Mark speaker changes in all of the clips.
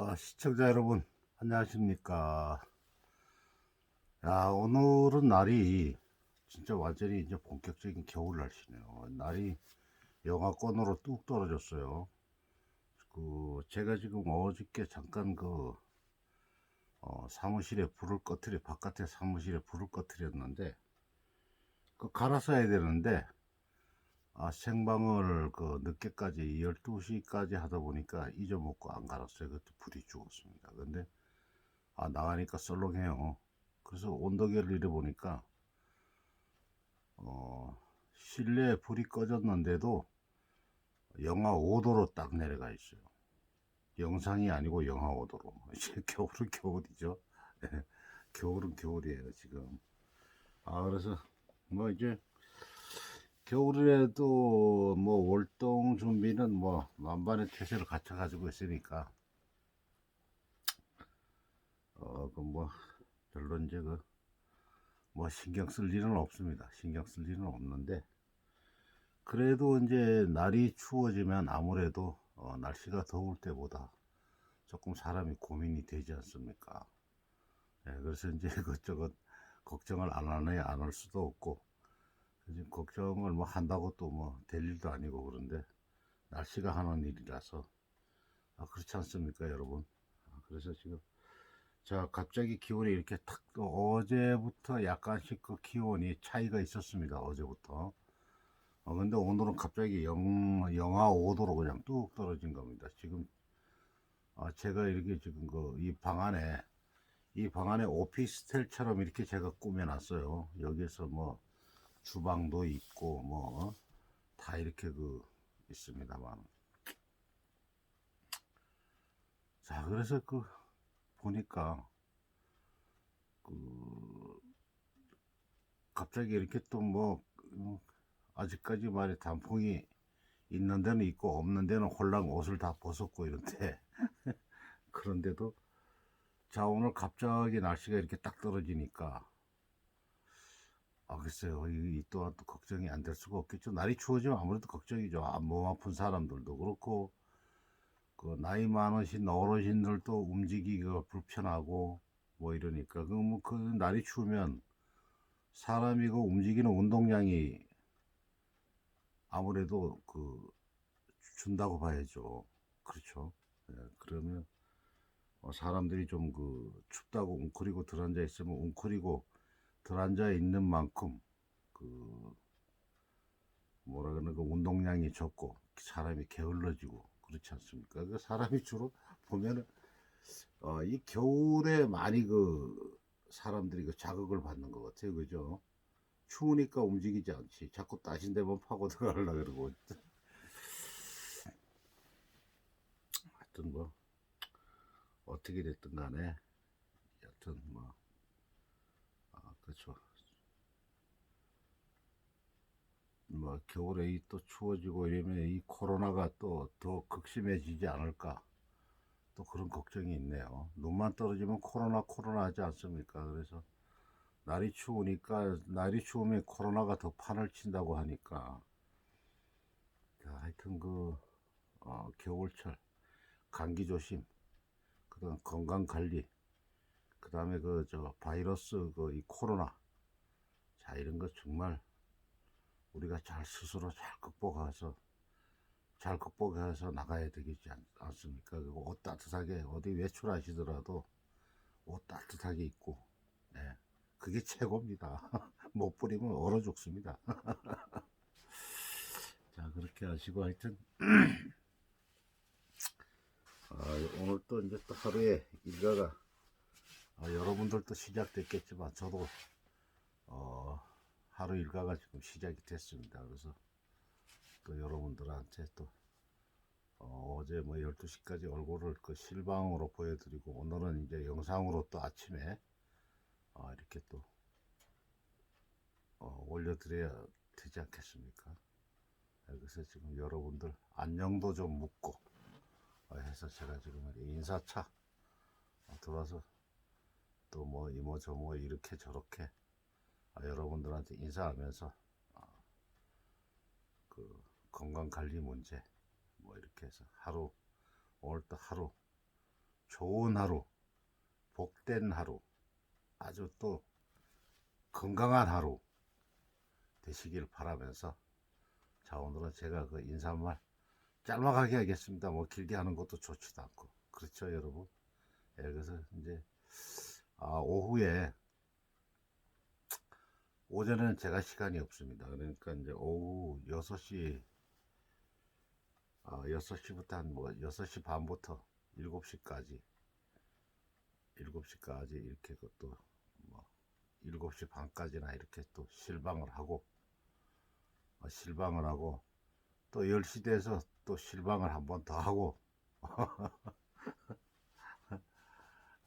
Speaker 1: 아, 시청자 여러분, 안녕하십니까. 야, 오늘은 날이 진짜 완전히 이제 본격적인 겨울 날씨네요. 날이 영하권으로 뚝 떨어졌어요. 그, 제가 지금 어저께 잠깐 그, 어, 사무실에 불을 꺼트려, 바깥에 사무실에 불을 꺼트렸는데, 그 갈아서 해야 되는데, 아, 생방을 그 늦게까지 12시까지 하다 보니까 잊어먹고 안 갈았어요. 그때 불이 죽었습니다. 근데 아, 나가니까 썰렁해요. 그래서 온도계를 잃어보니까 어, 실내에 불이 꺼졌는데도 영하 5도로 딱 내려가 있어요. 영상이 아니고 영하 5도로. 이제 겨울은 겨울이죠. 예, 겨울은 겨울이에요, 지금. 아, 그래서 뭐 이제 겨울에도 뭐 월동 준비는 뭐 만반의 태세를 갖춰 가지고 있으니까 어그뭐 별로 이제 그뭐 신경 쓸 일은 없습니다. 신경 쓸 일은 없는데 그래도 이제 날이 추워지면 아무래도 어, 날씨가 더울 때보다 조금 사람이 고민이 되지 않습니까? 예, 그래서 이제 그것저것 걱정을 안 하네 안 할 수도 없고 지금 걱정을 뭐 한다고 또 뭐 될 일도 아니고 그런데 날씨가 하는 일이라서. 아, 그렇지 않습니까 여러분? 아, 그래서 지금 자 갑자기 기온이 이렇게 탁 또 어제부터 약간씩 그 기온이 차이가 있었습니다 어제부터. 어, 근데 오늘은 갑자기 영, 영하 5도로 그냥 뚝 떨어진 겁니다. 지금 아, 제가 이렇게 지금 그 이 방 안에 이 방 안에 오피스텔처럼 이렇게 제가 꾸며놨어요. 여기서 뭐 주방도 있고 뭐 다 이렇게 그 있습니다만. 자 그래서 그 보니까 그 갑자기 이렇게 또 뭐 아직까지 말이 단풍이 있는 데는 있고 없는 데는 홀랑 옷을 다 벗었고 이런데 그런데도 자 오늘 갑자기 날씨가 이렇게 딱 떨어지니까 아, 글쎄요. 이, 이 또한 또 걱정이 안 될 수가 없겠죠. 날이 추워지면 아무래도 걱정이죠. 아, 몸 아픈 사람들도 그렇고, 그, 나이 많으신 어르신들도 움직이기가 불편하고, 뭐 이러니까. 그, 뭐, 그, 날이 추우면 사람이 그 움직이는 운동량이 아무래도 그, 준다고 봐야죠. 그렇죠. 예, 그러면, 어, 사람들이 좀 그, 춥다고 웅크리고 들어앉아 있으면 웅크리고, 들어앉아 있는 만큼 그 뭐라 그러나 그 운동량이 적고 사람이 게을러지고 그렇지 않습니까? 그 사람이 주로 보면은 어, 이 겨울에 많이 그 사람들이 그 자극을 받는 것 같아요, 그죠? 추우니까 움직이지 않지. 자꾸 따신 데만 파고 들어가려 그러고. 하여튼 뭐 어떻게 됐든 간에 여튼 뭐 아, 그렇죠. 뭐 겨울에 이 또 추워지고 이러면 이 코로나가 또 더 극심해지지 않을까 또 그런 걱정이 있네요. 눈만 떨어지면 코로나 코로나 하지 않습니까? 그래서 날이 추우니까 날이 추우면 코로나가 더 판을 친다고 하니까 자, 하여튼 그 어, 겨울철 감기 조심 그다음 건강 관리 그 다음에 그 저 바이러스 그 이 코로나 자 이런 거 정말 우리가 잘 스스로 잘 극복해서 잘 극복해서 나가야 되겠지 않, 않습니까? 그리고 옷 따뜻하게 어디 외출하시더라도 옷 따뜻하게 입고 예 그게 최고입니다. 못 뿌리면 얼어 죽습니다. 자 그렇게 하시고 하여튼 아, 오늘 또 이제 또 하루에 일과가 아, 여러분들도 시작됐겠지만 저도 어, 하루 일과가 지금 시작이 됐습니다. 그래서 또 여러분들한테 또 어, 제뭐 12시까지 얼굴을 그 실방으로 보여드리고 오늘은 이제 영상으로 또 아침에 어, 이렇게 또 어, 올려드려야 되지 않겠습니까? 네, 그래서 지금 여러분들 안녕도 좀 묻고 어, 해서 제가 지금 인사차 어, 들어와서 또 뭐 이모 저모 이렇게 저렇게 아, 여러분들한테 인사하면서 아, 그 건강 관리 문제 뭐 이렇게 해서 하루 오늘 또 하루 좋은 하루, 복된 하루, 아주 또 건강한 하루 되시길 바라면서 자 오늘은 제가 그 인사말 짤막하게 하겠습니다. 뭐 길게 하는 것도 좋지도 않고 그렇죠 여러분. 예, 그래서 이제 아, 오후에 오전에는 제가 시간이 없습니다. 그러니까 이제 오후 6시 아, 6시부터 한 뭐 6시 반부터 7시까지 7시까지 이렇게 그또 뭐 7시 반까지나 이렇게 또 실방을 하고 어, 실방을 하고 또 10시 돼서 또 실방을 한 번 더 하고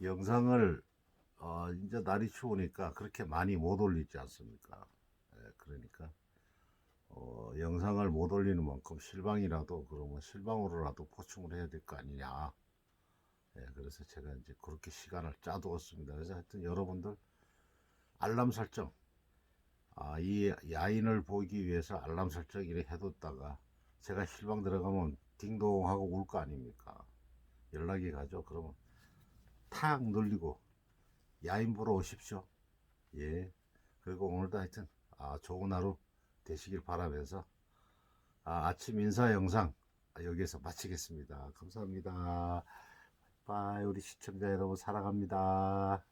Speaker 1: 영상을 어, 이제 날이 추우니까 그렇게 많이 못 올리지 않습니까? 예, 그러니까 어, 영상을 못 올리는 만큼 실방이라도 그러면 실방으로라도 보충을 해야 될 거 아니냐. 예, 그래서 제가 이제 그렇게 시간을 짜두었습니다. 그래서 하여튼 여러분들 알람 설정, 아, 이 야인을 보기 위해서 알람 설정 이렇게 해뒀다가 제가 실방 들어가면 딩동 하고 울 거 아닙니까? 연락이 가죠. 그러면 탁 눌리고 야인 보러 오십시오. 예. 그리고 오늘도 하여튼 아, 좋은 하루 되시길 바라면서 아, 아침 인사 영상 여기에서 마치겠습니다. 감사합니다. 바이 우리 시청자 여러분 사랑합니다.